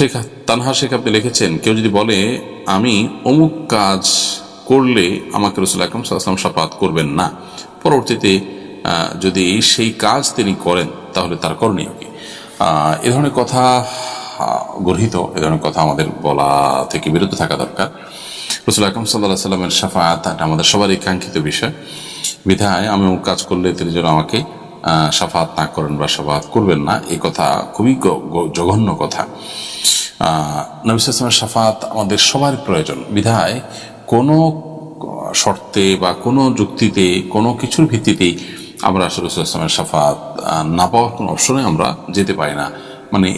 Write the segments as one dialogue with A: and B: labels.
A: শেখ তানহা শেখ আপনি লিখেছেন, কেউ যদি বলে, আমি অমুক কাজ করলে আমাকে রসুল আকরম সাল্লাম সাফাত করবেন না। পরবর্তীতে যদি সেই কাজ তিনি করেন, তাহলে তার করণীয় কি? এ ধরনের কথা গর্হিত, এ ধরনের কথা আমাদের বলা থেকে বিরত থাকা দরকার। রসুল আকরম সাল্লাহ সাল্লামের সাফাত আমাদের সবারই কাঙ্ক্ষিত বিষয়। বিধায়, আমি অমুক কাজ করলে তিনি যেন আমাকে সাফাত না করেন বা সাফাত করবেন না, এই কথা খুবই জঘন্য কথা। নবী সালামের সাফাত আমাদের সবার প্রয়োজন। বিধায় কোনো শর্তে বা কোনো যুক্তিতে, কোনো কিছুর ভিত্তিতেই আমরা আসলে ইসলামের সাফাত না পাওয়ার কোনো অপশনে আমরা যেতে পারি না। মানে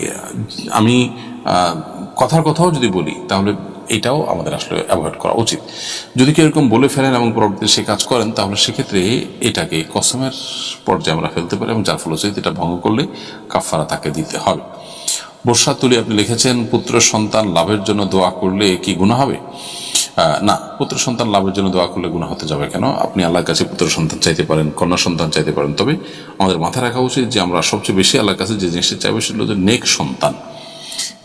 A: আমি কথার কথাও যদি বলি, তাহলে এটাও আমাদের আসলে অ্যাভয়েড করা উচিত। যদি কেউ এরকম বলে ফেলেন এবং পরবর্তীতে সে কাজ করেন, তাহলে সেক্ষেত্রে এটাকে কসমের পর্যায়ে আমরা ফেলতে পারি এবং যার ফলশ্রুতিতে এটা ভঙ্গ করলে কাফারা তাকে দিতে হবে। বর্ষা তুলি আপনি লিখেছেন, পুত্র সন্তান লাভের জন্য দোয়া করলে কি গুণা হবে? না, পুত্র সন্তান লাভের জন্য দোয়া করলে গুণা হতে যাবে কেন? আপনি আল্লাহর কাছে পুত্র সন্তান চাইতে পারেন, কন্যা সন্তান চাইতে পারেন। তবে আমাদের মাথায় রাখা উচিত যে আমরা সবচেয়ে বেশি আল্লাহর কাছে যে জিনিসটা চাইব সেটা যে নেক সন্তান।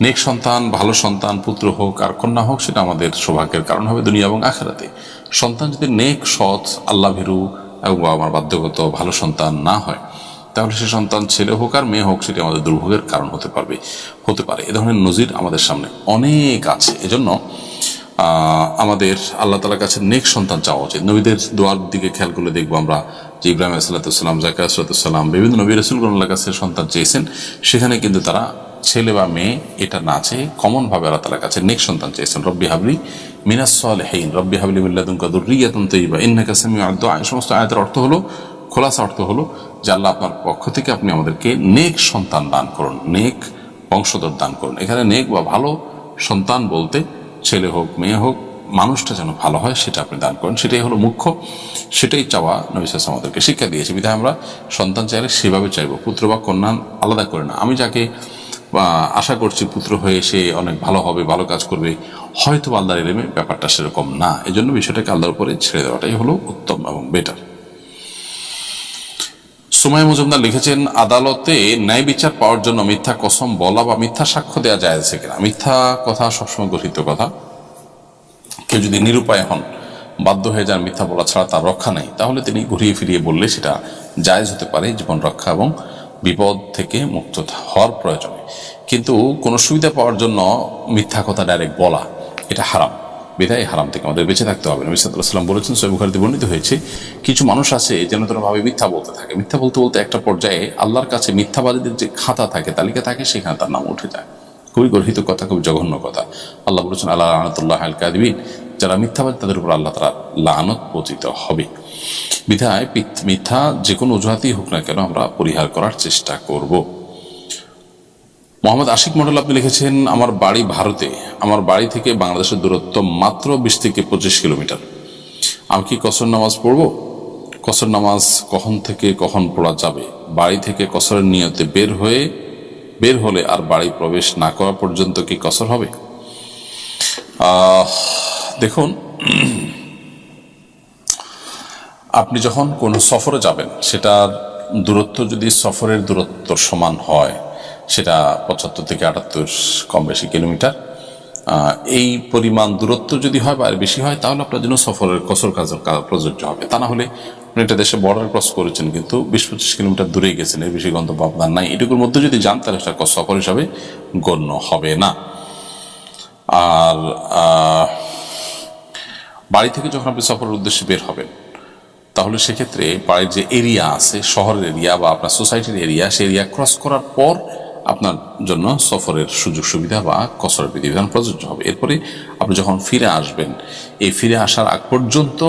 A: নেক সন্তান, ভালো সন্তান, পুত্র হোক আর কন্যা হোক, সেটা আমাদের সৌভাগ্যের কারণ হবে দুনিয়া এবং আখেরাতে। সন্তান যদি নেক, সৎ, আল্লাহ ভীরু এবং বাবা বাধ্যগত, ভালো সন্তান না হয়, তাহলে সে সন্তান ছেলে হোক আর মেয়ে হোক, সেটি আমাদের দুর্ভোগের কারণ হতে পারবে, হতে পারে। এ ধরনের নজির আমাদের সামনে অনেক আছে। এজন্য আমাদের আল্লাহ তালার কাছে নেক সন্তান চাওয়া উচিত। নবীদের দোয়ার দিকে খেয়াল করলে দেখব আমরা যে ইব্রাহিম আসসালাতাম জাকা আসসালাম বিভিন্ন নবী রসুলগুল আল্লাহ কাছে সন্তান চেয়েছেন। সেখানে কিন্তু তারা ছেলে বা মেয়ে, এটা না চেয়ে কমনভাবে আল্লাহ তালার কাছে নেক সন্তান চেয়েছেন। রব্বি হাবলি মিনাসল হেইন রব্বি হাবলি মিল্লাদুম কাদুর রিয়াতুন তৈবা ইন্নাকা সামি আদ এই সমস্ত আয়াতের অর্থ হলো, খোলাসা অর্থ হলো যে আল্লাহ আপনার পক্ষ থেকে আপনি আমাদেরকে নেক সন্তান দান করুন, নেক বংশধর দান করুন। এখানে নেক বা ভালো সন্তান বলতে ছেলে হোক, মেয়ে হোক, মানুষটা যেন ভালো হয় সেটা আপনি দান করেন। সেটাই হলো মুখ্য। সেটাই চাওয়া নবিশ্বাস আমাদেরকে শিক্ষা দিয়েছে। বিধায় আমরা সন্তান চাইলে সেভাবে চাইব। পুত্র বা কন্যা আলাদা করে না। আমি যাকে বা আশা করছি পুত্র হয়ে সে অনেক ভালো হবে, ভালো কাজ করবে, হয়তো আল্লাহর এলেমে ব্যাপারটা সেরকম না। এই জন্য বিষয়টাকে আল্লাহর উপরে ছেড়ে দেওয়াটাই হলো উত্তম এবং বেটার সুমাই মজুমদার লিখেছেন, আদালতে ন্যায় বিচার পাওয়ার জন্য মিথ্যা কসম বলা বা মিথ্যা সাক্ষ্য দেওয়া যায় আছে কিনা? মিথ্যা কথা সবসময় গঠিত কথা। কেউ যদি নিরুপায় হন, বাধ্য হয়ে যান মিথ্যা বলা ছাড়া তার রক্ষা নেই, তাহলে তিনি ঘুরিয়ে ফিরিয়ে বললে সেটা জায়েজ হতে পারে জীবন রক্ষা এবং বিপদ থেকে মুক্ত হওয়ার প্রয়োজনে। কিন্তু কোনো সুবিধা পাওয়ার জন্য মিথ্যা কথা ডাইরেক্ট বলা, এটা হারাম। বিধায় হারাম থেকে আমাদের বেঁচে থাকতে হবে। নবী সাল্লাম বলেছেন সৈবুখারিতে বর্ণিত হয়েছে, কিছু মানুষ আছে যেন ভাবে মিথ্যা বলতে থাকে। মিথ্যা বলতে বলতে একটা পর্যায়ে আল্লাহর কাছে মিথ্যাবাদীদের যে খাতা থাকে, তালিকা থাকে, সেখানে তার নাম উঠে যায়। খুবই গর্হিত কথা, খুবই জঘন্য কথা। আল্লাহ বলেছেন আল্লাহ আহমতুল্লাহ আল কাদিবিন যারা মিথ্যাবাদী তাদের উপর আল্লাহ তারা লানত পতিত হবে। বিধায় মিথ্যা যে কোনো অজুহাতেই হোক না কেন আমরা পরিহার করার চেষ্টা করব। মোহাম্মদ আশিক মন্ডল আপনি লিখেছেন, আমার বাড়ি ভারতে, আমার বাড়ি থেকে বাংলাদেশের দূরত্ব মাত্র বিশ থেকে পঁচিশ কিলোমিটার। আমি কি কসর নামাজ পড়ব? কসর নামাজ কখন থেকে কখন পড়া যাবে? বাড়ি থেকে কসরের নিয়তে বের হয়ে, বের হলে আর বাড়ি প্রবেশ না করা পর্যন্ত কি কসর হবে? দেখুন, আপনি যখন কোনো সফরে যাবেন সেটার দূরত্ব যদি সফরের দূরত্ব সমান হয়, সেটা পঁচাত্তর থেকে আটাত্তর কম বেশি কিলোমিটার এই পরিমাণ দূরত্ব যদি হয় বা বেশি হয়, তাহলে আপনার জন্য সফরের কসর কাজ প্রযোজ্য হবে। তা না হলে আপনি একটা দেশে বর্ডার ক্রস করেছেন, কিন্তু বিশ পঁচিশ কিলোমিটার দূরে গেছেন, এর বেশি গন্তব্য আপনার নাই। এটুকুর মধ্যে যদি যান, তাহলে সেটা সফর হিসাবে গণ্য হবে না। আর বাড়ি থেকে যখন আপনি সফরের উদ্দেশ্যে বের হবেন, তাহলে সেক্ষেত্রে বাড়ির যে এরিয়া আছে, শহরের এরিয়া বা আপনার সোসাইটির এরিয়া সেই এরিয়া ক্রস করার পর আপনার জন্য সফরের সুযোগ সুবিধা বা কসরের বিধিবিধান প্রযোজ্য হবে। এরপরে আপনি যখন ফিরে আসবেন, এই ফিরে আসার আগ পর্যন্ত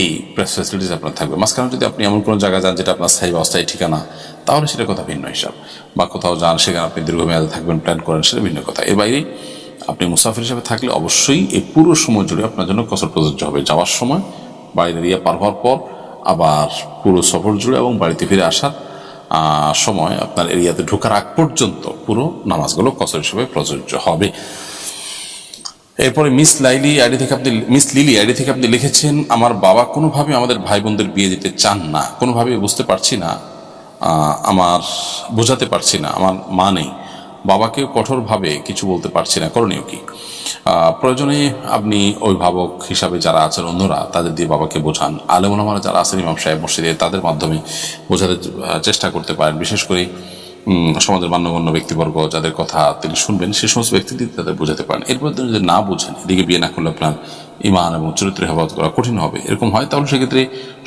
A: এই প্রেস ফ্যাসিলিটিস আপনার থাকবে। মাঝখানে যদি আপনি এমন কোনো জায়গা যান যেটা আপনার স্থায়ী অস্থায়ী ঠিকানা, তাহলে সেটা কথা ভিন্ন হিসাব। বা কোথাও যান, সেখানে আপনি দীর্ঘমেয়াদে থাকবেন প্ল্যান করেন, সেটা ভিন্ন কথা। এর বাইরে মুসাফির হিসেবে থাকলে অবশ্যই এই পুরো সময় জুড়ে আপনার জন্য কসর প্রযোজ্য হবে। যাওয়ার সময় বাড়ির এরিয়া পার হওয়ার পর আবার পুরো সফর জুড়ে এবং বাড়িতে ফিরে আসার সময় আপনার এরিয়াতে ঢোকার আগ পর্যন্ত পুরো নামাজগুলো কসর হিসেবে প্রযোজ্য হবে। এরপরে মিস লাইলি আইডি থেকে আপনি, মিস লিলি আইডি থেকে আপনি লিখেছেন, আমার বাবা কোনোভাবে আমাদের ভাই বোনদের বিয়ে দিতে চান না। কোনোভাবে বুঝতে পারছি না আমার, বোঝাতে পারছি না। আমার মা নেই। বাবাকেও কঠোরভাবে কিছু বলতে পারছি না। করণীয় কি? প্রয়োজনে আপনি অভিভাবক হিসাবে যারা আছেন, অন্যরা তাদের দিয়ে বাবাকে বোঝান। আলেমুলামারা যারা আছেন, ইমাম সাহেব মসজিদে, তাদের মাধ্যমে বোঝাতে চেষ্টা করতে পারেন। বিশেষ করে সমাজের মান্যগণ্য ব্যক্তিবর্গ যাদের কথা তিনি শুনবেন, সে সমস্ত ব্যক্তিদের তাদের বোঝাতে পারেন। এরপর যদি না বুঝেন, এদিকে বিয়ে না করলে আপনার ইমান এবং চরিত্র হেফাজত করা কঠিন হবে। এরকম হয়, তাহলে সেক্ষেত্রে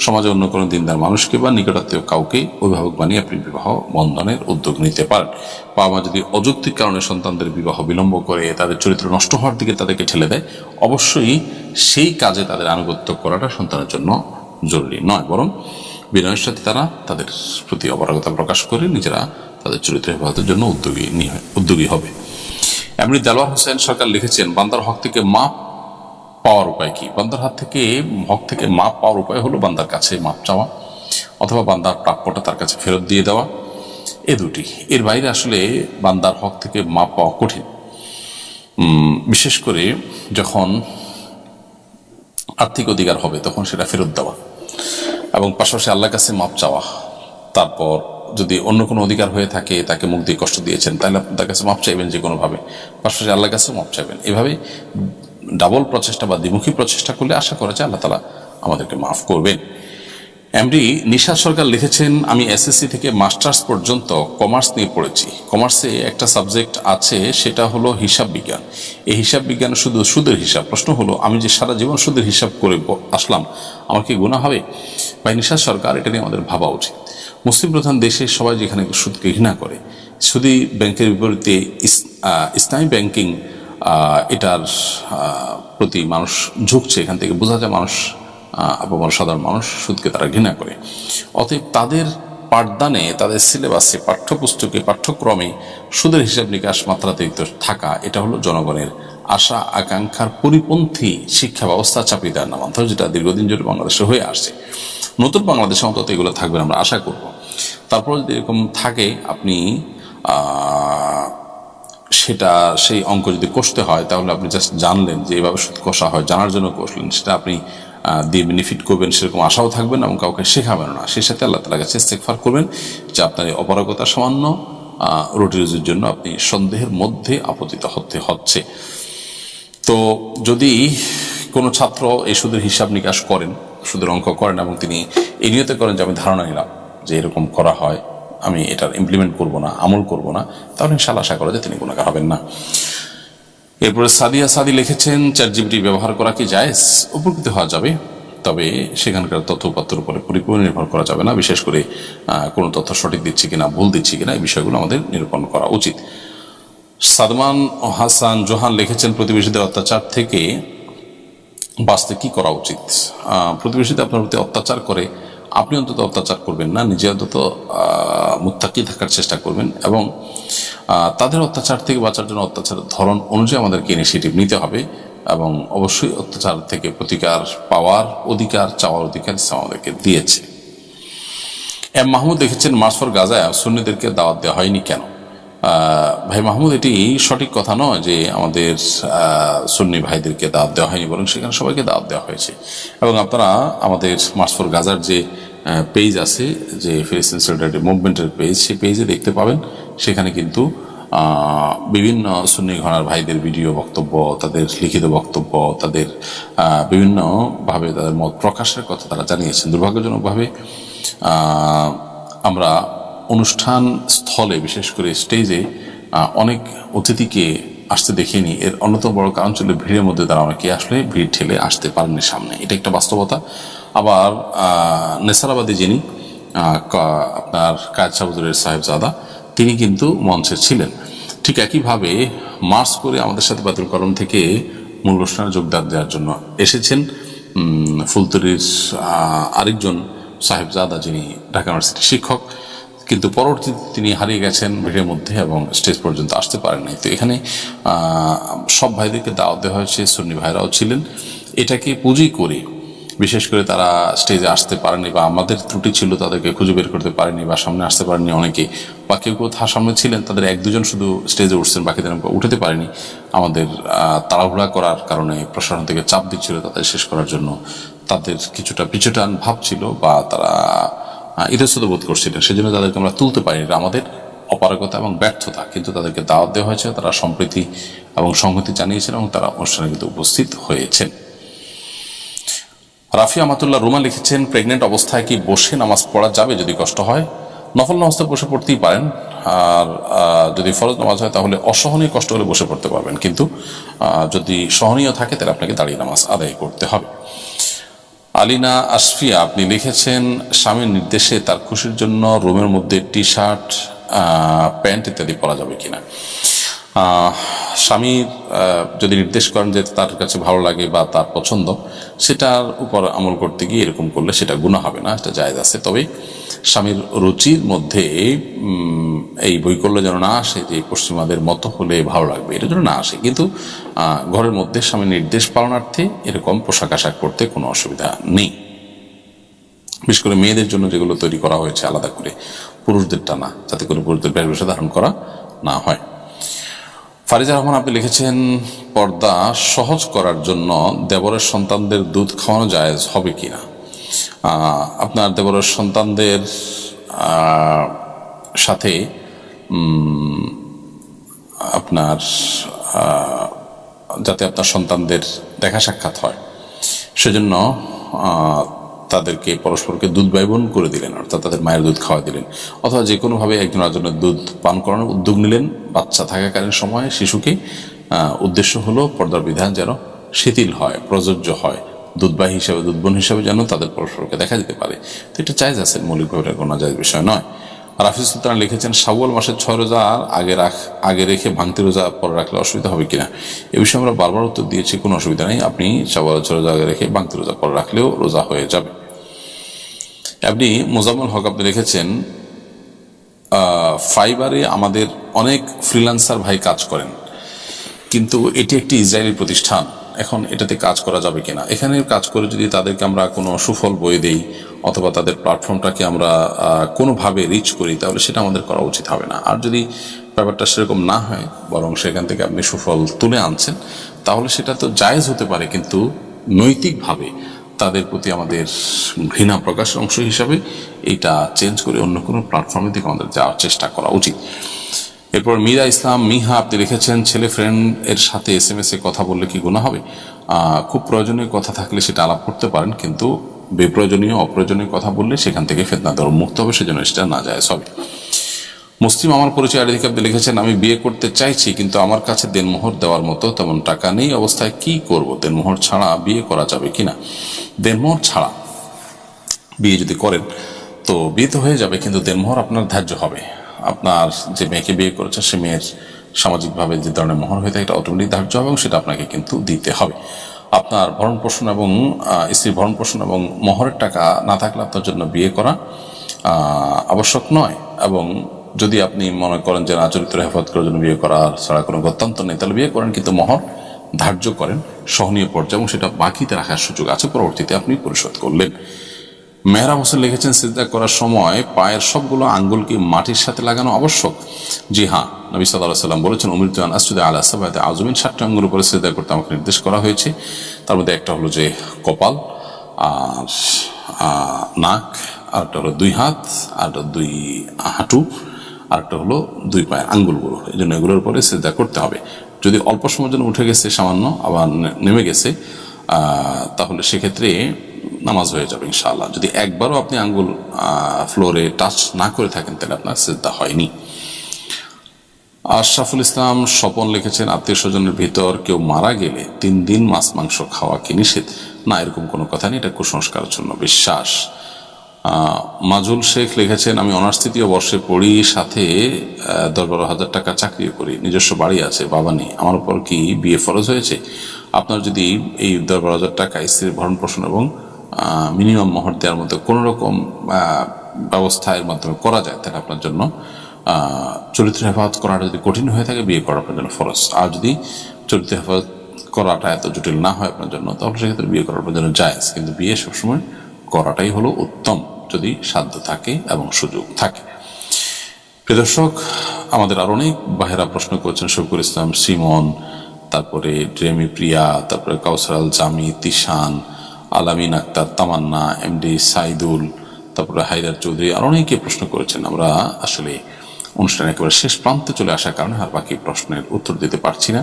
A: সমাজে অন্য কোনো দিনদার মানুষকে বা নিকটাত্মীয় কাউকে অভিভাবক বানিয়ে আপনি বিবাহ বন্ধনের উদ্যোগ নিতে পারেন। বাবা মা যদি অযৌক্তিক কারণে সন্তানদের বিবাহ বিলম্ব করে, তাদের চরিত্র নষ্ট হওয়ার দিকে তাদেরকে ঠেলে দেয়, অবশ্যই সেই কাজে তাদের আনুগত্য করাটা সন্তানের জন্য জরুরি নয়। বরং বিনয়ের সাথে তারা তাদের প্রতি অপারগতা প্রকাশ করে নিজেরা তাদের চরিত্র হেফাজতের জন্য উদ্যোগী উদ্যোগী হবে। এমনি দেলোয়ার হোসেন সরকার লিখেছেন, বান্দার হক থেকে মাপ পাওয়ার উপায় কি? বান্দার হাত থেকে, হক থেকে মাপ পাওয়ার উপায় হলো বান্দার কাছে মাপ চাওয়া অথবা বান্দার প্রাপ্যটা তার কাছে ফেরত দিয়ে দেওয়া। এ দুটি। এর বাইরে আসলে বান্দার হক থেকে মাপ পাওয়া কঠিন। বিশেষ করে যখন আর্থিক অধিকার হবে তখন সেটা ফেরত দেওয়া এবং পাশাপাশি আল্লাহর কাছে মাপ চাওয়া। তারপর যদি অন্য কোনো অধিকার হয়ে থাকে, তাকে মুখ দিয়ে কষ্ট দিয়েছেন, তাহলে তার কাছে মাপ চাইবেন যে কোনোভাবে পাশাপাশি আল্লাহর কাছে মাপ চাইবেন। এভাবে ডাবল প্রচেষ্টা বা দ্বিমুখী প্রচেষ্টা করলে আশা করা যায় আল্লাহ তালা আমাদেরকে মাফ করবেন। এমডি নিশাদ সরকার লিখেছেন, আমি এসএসসি থেকে মাস্টার্স পর্যন্ত কমার্স নিয়ে পড়েছি। কমার্সে একটা সাবজেক্ট আছে, সেটা হলো হিসাব বিজ্ঞান। এই হিসাব বিজ্ঞান শুধু সুদের হিসাব। প্রশ্ন হলো, আমি যে সারা জীবন সুদের হিসাব করে আসলাম, আমার কি গুণা হবে? ভাই নিশাদ সরকার, এটা নিয়ে আমাদের ভাবা উচিত। মুসলিম প্রধান দেশে সবাই যেখানে সুদকে ঘৃণা করে, সুদী ব্যাংকের বিপরীতে ইস- ইসলামী ব্যাংকিং এটার প্রতি মানুষ ঝুঁকছে এখান থেকে। বোঝা যায় মানুষ আপামর সাধারণ মানুষ সুদকে তারা ঘৃণা করে। অতএব তাদের পাঠদানে, তাদের সিলেবাসে, পাঠ্যপুস্তকে, পাঠ্যক্রমে সুদের হিসাব নিকাশ মাত্রাতিরিক্ত থাকা, এটা হলো জনগণের আশা, আকাঙ্ক্ষার পরিপন্থী শিক্ষা ব্যবস্থা চাপিয়ে দেওয়ার নামান্তর, যেটা দীর্ঘদিন জুড়ে বাংলাদেশে হয়ে আসছে। নতুন বাংলাদেশে অন্তত এগুলো থাকবে, আমরা আশা করব। তারপর যদি এরকম থাকে, আপনি সেটা, সেই অঙ্ক যদি কষতে হয়, তাহলে আপনি জাস্ট জানলেন যে এইভাবে সুদ কষা হয়, জানার জন্য কষলেন, সেটা আপনি দিয়ে বেনিফিট করবেন সেরকম আশাও থাকবেন এবং কাউকে শেখাবেন না। সেই সাথে আল্লাহ তালা কাছে ইস্তেকফার করবেন যে আপনার এই অপারগতা সামান্য রুটি রুজির জন্য আপনি সন্দেহের মধ্যে আপতিত হতে হচ্ছে। তো যদি কোনো ছাত্র এই সুদের হিসাব নিকাশ করেন, সুদের অঙ্ক করেন এবং তিনি এই নিয়তে করেন যে আমি ধারণা নিলাম যে এরকম করা হয় আমি এটার ইমপ্লিমেন্ট করব না, আমল করব না, তাহলে ইনশাল্লাহ আশা করা যায় তিনি গুণাগার হবেন না। এরপরে সাদিয়া সাদি লিখেছেন চ্যাট জিবিটি ব্যবহার করা কি জায়েজ? উপকৃত হওয়া যাবে, তবে সেখানকার তথ্যপত্রের উপরে পরিপূর্ণ নির্ভর করা যাবে না, বিশেষ করে কোনো তথ্য সঠিক দিচ্ছি কিনা, ভুল দিচ্ছি কিনা, এই বিষয়গুলো আমাদের নিরূপণ করা উচিত। সাদমান ও হাসান জোহান লিখেছেন, প্রতিবেশীদের অত্যাচার থেকে বাঁচতে কি করা উচিত? প্রতিবেশীদের আপনার প্রতি অত্যাচার করে আপনি অন্তত অত্যাচার করবেন না, নিজে অন্তত মুত্তাকি থাকার চেষ্টা করবেন এবং তাদের অত্যাচার থেকে বাঁচার জন্য অত্যাচারের ধরন অনুযায়ী আমাদেরকে ইনিশিয়েটিভ নিতে হবে এবং অবশ্যই অত্যাচার থেকে প্রতিকার পাওয়ার অধিকার, চাওয়ার অধিকার ইসলাম আমাদেরকে দিয়েছে। এম মাহমুদ দেখেছেন মাসফর গাজায় সুন্নিদেরকে দাওয়াত দেওয়া হয়নি কেন? ভাই মাহমুদ, এটি সঠিক কথা নয় যে আমাদের সুন্নি ভাইদেরকে দাওয়াত দেওয়া হয়নি, বরং সেখানে সবাইকে দাওয়াত দেওয়া হয়েছে। এবং আপনারা আমাদের মাসফর গাজার যে পেজ আছে, যে ফিলিস্তিন সলিডারিটি মুভমেন্টের পেজ সেই পেজে দেখতে পাবেন। সেখানে কিন্তু বিভিন্ন সুন্নি ঘনার ভাইদের ভিডিও বক্তব্য, তাদের লিখিত বক্তব্য, তাদের বিভিন্নভাবে তাদের মত প্রকাশের কথা তারা জানিয়েছেন। দুর্ভাগ্যজনকভাবে আমরা অনুষ্ঠান স্থলে বিশেষ করে স্টেজে অনেক অতিথিকে আসতে দেখিনি। এর অন্যতম বড় কারণ ছিল ভিড়ের মধ্যে তারা অনেকে আসলে ভিড় ঠেলে আসতে পারেননি সামনে। এটা একটা বাস্তবতা। আবার নেসারাবাদী যিনি আপনার কায়দ সাবুদুরের সাহেবজাদা তিনি কিন্তু মঞ্চে ছিলেন। ঠিক একইভাবে মার্চ করে আমাদের সাথে বাতিল কলম থেকে মূল অনুষ্ঠানে যোগদান দেওয়ার জন্য এসেছেন আহ, আরেকজন সাহেবজাদা যিনি ঢাকা ইউনিভার্সিটির শিক্ষক। কিন্তু পরবর্তীতে তিনি হারিয়ে গেছেন ভিড়ের মধ্যে এবং স্টেজ পর্যন্ত আসতে পারেন নাই। তো এখানে সব ভাইদেরকে দাওয়াত দেওয়া হয়েছে, সুন্নি ভাইরাও ছিলেন। এটাকে পুঁজি করে, বিশেষ করে তারা স্টেজে আসতে পারেনি বা আমাদের ত্রুটি ছিল তাদেরকে খুঁজে বের করতে পারেনি বা সামনে আসতে পারেনি অনেকে, বা কেউ কেউ সামনে ছিলেন, তাদের এক দুজন শুধু স্টেজে উঠছেন, বাকিদের উঠতে পারেনি। আমাদের তাড়াহুড়া করার কারণে প্রশাসন থেকে চাপ দিচ্ছিল তাদের শেষ করার জন্য। তাদের কিছুটা পিছুটান ভাব ছিল বা তারা ইতস্তত বোধ করছিলেন সেজন্য তাদেরকে আমরা তুলতে পারিনি এটা আমাদের অপারগতা এবং ব্যর্থতা, কিন্তু তাদেরকে দাওয়াত দেওয়া হয়েছে, তারা সম্প্রীতি এবং সংহতি জানিয়েছেন এবং তারা অনুষ্ঠানে কিন্তু উপস্থিত হয়েছেন। রাফি আমাতুল্লাহ রুমা লিখেছেন, প্রেগনেন্ট অবস্থায় কি বসে নামাজ পড়া যাবে যদি কষ্ট হয়? নফল নামাজ তো বসে পড়তেই পারেন, আর যদি ফরজ নামাজ হয় তাহলে অসহনীয় কষ্ট হলে বসে পড়তে পারবেন। কিন্তু যদি সহনীয় থাকে তাহলে আপনাকে দাঁড়িয়ে নামাজ আদায় করতে হবে। আলিনা আসফিয়া, আপনি লিখেছেন, স্বামীর নির্দেশে তার খুশির জন্য রুমের মধ্যে টি শার্ট প্যান্ট ইত্যাদি পরা যাবে কিনা। স্বামী যদি নির্দেশ করেন যে তার কাছে ভালো লাগে বা তার পছন্দ, সেটার উপর আমল করতে গিয়ে এরকম করলে সেটা গুণা হবে না, এটা জায়গা আছে। তবে স্বামীর রুচির মধ্যে এই বৈকল্য যেন না আসে যে পশ্চিমাদের মতো হলে ভালো লাগবে, এটা যেন না আসে। কিন্তু ঘরের মধ্যে স্বামীর নির্দেশ পালনার্থে এরকম পোশাক আশাক পরতে কোনো অসুবিধা নেই। বিশেষ করে মেয়েদের জন্য যেগুলো তৈরি করা হয়েছে আলাদা করে পুরুষদেরটা না যাতে করে পুরুষদের বেশভূষা ধারণ করা না হয়। ফারিজা রহমান, আপনি লিখেছেন, পর্দা সহজ করার জন্য দেবরের সন্তানদের দুধ খাওয়ানো জায়েজ হবে কি না আপনার দেবরের সন্তানদের সাথে আপনার যাতে আপনার সন্তানদের দেখা সাক্ষাৎ হয়। সেজন্য তাদেরকে পরস্পরকে দুধ ব্যবন করে দিলেন, অর্থাৎ তাদের মায়ের দুধ খাওয়া দিলেন। অথবা যে কোনোভাবে একজন আরেকজনের দুধ পান করানোর উদ্যোগ নিলেন, বাচ্চা থাকাকালীন সময়ে শিশুকে উদ্দেশ্য হলো পর্দার বিধান যেন শিথিল হয়, প্রযোজ্য হয়, দুধবাহী হিসাবে, দুধবন হিসাবে যেন তাদের পরস্পরকে দেখা যেতে পারে। তো এটা চাইজ আছে, মৌলিকভাবে এটা কোনো যায় বিষয় নয়। রাফিজ সুলতান লিখেছেন, শাওয়াল মাসের ছয় রোজা আর আগে রাখ, আগে রেখে ভাঙতি রোজা পরে রাখলে অসুবিধা হবে কিনা? এ বিষয়ে আমরা বারবার উত্তর দিয়েছি, কোনো অসুবিধা নেই। আপনি শাওয়াল ছয় রোজা আগে রেখে ভাঙতি রোজা পরে রাখলেও রোজা হয়ে যাবে। আপনি মোজাম্মল হক আপনি লিখেছেন ফাইবারে আমাদের অনেক ফ্রিল্যান্সার ভাই কাজ করেন। কিন্তু এটি একটি ইসরায়েলি প্রতিষ্ঠান। এখন এটাতে কাজ করা যাবে কিনা? এখানে কাজ করে যদি তাদেরকে আমরা কোনো সুফল বই দেই, অথবা তাদের প্ল্যাটফর্মটাকে আমরা কোনোভাবে রিচ করি, তাহলে সেটা আমাদের করা উচিত হবে না। আর যদি ব্যাপারটা সেরকম না হয়, বরং সেখান থেকে আপনি সুফল তুলে আনছেন, তাহলে সেটা তো জায়েজ হতে পারে, কিন্তু নৈতিকভাবে তাদের প্রতি আমাদের ঘৃণা প্রকাশ অংশ হিসাবে এটা চেঞ্জ করে অন্য কোনো প্ল্যাটফর্মের দিকে আমাদের যাওয়ার চেষ্টা করা উচিত। এরপর মিরা ইসলাম, মিহা, আপনি লিখেছেন, ছেলে ফ্রেন্ড এর সাথে এস এম এস এ কথা বললে কি গুণা হবে? খুব প্রয়োজনীয় কথা থাকলে সেটা আলাপ করতে পারেন, কিন্তু বেপ্রয়োজনীয়, অপ্রয়োজনীয় কথা বললে সেখান থেকে ফেতনা দর মুক্ত হবে, সেজন্য সেটা না যায় হবে মুসলিম আমার পরিচয় আপনি লিখেছেন, আমি বিয়ে করতে চাইছি, কিন্তু আমার কাছে দেনমোহর দেওয়ার মতো তেমন টাকা নেই। অবস্থায় কি করব? দেনমোহর ছাড়া বিয়ে করা যাবে কিনা? দেনমোহর ছাড়া বিয়ে যদি করেন, তো বিয়ে তো হয়ে যাবে, কিন্তু দেনমোহর আপনার ধার্য হবে। আপনার যে মেয়েকে বিয়ে করেছে, সে মেয়ের সামাজিকভাবে যে ধরনের মোহর হয়ে থাকে, এটা অটোমেটিক ধার্য হবে এবং সেটা আপনাকে কিন্তু দিতে হবে। আপনার ভরণ পোষণ এবং স্ত্রীর ভরণ পোষণ এবং মোহরের টাকা না থাকলে আপনার জন্য বিয়ে করা আবশ্যক নয় এবং যদি আপনি মনে করেন যে না, চরিত্র হেফাজত করার জন্য বিয়ে করা ছাড়া কোনো গত্যান্ত নেই, তাহলে বিয়ে করেন কিন্তু মহর ধার্য করেন সহনীয় পর্যায়ে এবং সেটা বাকিতে রাখার সুযোগ আছে, পরবর্তীতে আপনি পরিশোধ করলেন। মেহরাব হোসেন লিখেছেন, সিজদা করার সময় পায়ের সবগুলো আঙ্গুলকে মাটির সাথে লাগানো আবশ্যক। জি হ্যাঁ নবী সাল্লাহ সাল্লাম বলেছেন অমৃতান আসুদে আল্লাহ সাবাতে আজমিন সাতটা আঙ্গুল উপরে সিজদা করতে আমাকে নির্দেশ করা হয়েছে। তার মধ্যে একটা হলো যে কপাল, আর নাক আরেকটা হলো দুই হাত, আর দুই হাঁটু। আরেকটা হলো দুই পায়ে আঙ্গুলগুলো এই জন্য এগুলোর পরে সিজদা করতে হবে। যদি অল্প সময়ের জন্য উঠে গেছে, সামান্য আবার নেমে গেছে তাহলে সেক্ষেত্রে নামাজ হয়ে যাবে ইনশাআল্লাহ। যদি একবারও আপনি আঙ্গুল ফ্লোরে টাচ না করে থাকেন, তাহলে আপনার সিদ্ধা হয়নি। আশরাফুল ইসলাম স্বপন লিখেছেন, আত্মীয় স্বজনের ভিতর কেউ মারা গেলে তিন দিন মাছ, মাংস খাওয়া কি নিষেধ? না, এরকম কোনো কথা নেই। এটা কুসংস্কারের জন্য বিশ্বাস। মাজুল শেখ লিখেছেন, আমি অনার্স তৃতীয় বর্ষে পড়ি, সাথে দশ বারো হাজার টাকা চাকরিও করি। নিজস্ব বাড়ি আছে, বাবা নেই। আমার উপর কি বিয়ে ফরজ হয়েছে? আপনার যদি এই দশ বারো হাজার টাকা স্ত্রীর ভরণ পোষণ এবং মিনিমাম মোহর দেওয়ার মধ্যে কোনো রকম এর মাধ্যমে করা যায়, তাহলে আপনার জন্য চরিত্র হেফাজত করাটা যদি কঠিন হয়ে থাকে, বিয়ে করা আপনার জন্য ফরজ। আর যদি চরিত্র হেফাজত করাটা এত জটিল না হয় আপনার জন্য, তাহলে সেক্ষেত্রে বিয়ে করার জন্য জায়েজ। কিন্তু বিয়ে সবসময় করাটাই হলো উত্তম। যদি সাধ্য থাকে এবং সুযোগ থাকে। প্রিয় দর্শক, আমাদের আরও অনেক বাহেরা প্রশ্ন করেছেন শফিকুল ইসলাম, সিমন, তারপরে ড্রেমি প্রিয়া, তারপরে কাউসার আল জামি, তিশান, আলামিন আক্তার, তামান্না এমডি সাইদুল, তারপরে হায়দার চৌধুরী, আর অনেকে প্রশ্ন করেছেন। আমরা আসলে অনুষ্ঠানে একেবারে শেষ প্রান্তে চলে আসার কারণে আর বাকি প্রশ্নের উত্তর দিতে পারছি না।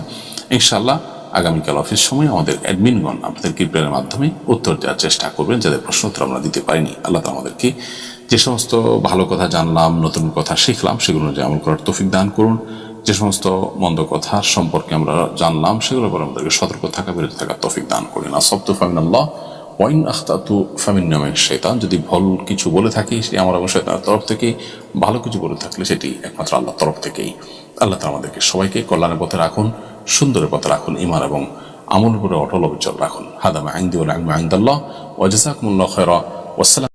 A: ইনশাআল্লাহ আগামীকাল অফিস সময় আমাদের অ্যাডমিনগণ আপনাদের কিপ্রের মাধ্যমে উত্তর দেওয়ার চেষ্টা করবেন যাদের প্রশ্ন উত্তর আমরা দিতে পারিনি। আল্লাহ আমাদেরকে যে সমস্ত ভালো কথা জানলাম, নতুন কথা শিখলাম, সেগুলো অনুযায়ী আমল করার তৌফিক দান করুন। যে সমস্ত মন্দ কথা সম্পর্কে আমরা জানলাম, সেগুলোর পর আমাদেরকে সতর্ক থাকা, বিরত থাকার তৌফিক দান করুন। আসব্দ ফামিনাল্লাহ ওয়াইন আখতাতু ফামিন্নামের শৈতান যদি ভুল কিছু বলে থাকি সে আমার এবং শৈতানের তরফ থেকে, ভালো কিছু বলে থাকলে সেটি একমাত্র আল্লাহর তরফ থেকেই। আল্লাহ তাআলা আমাদেরকে সবাইকে কল্যাণের পথে রাখুন। সুন্দরের পথে রাখুন ইমান এবং আমল উপরে অটল অবিচল রাখুন। হাদামা আইন আইন্দাল্লাহ। ওয়াজাকুমুল্লাহ খায়রা। ওয়াসসালাম।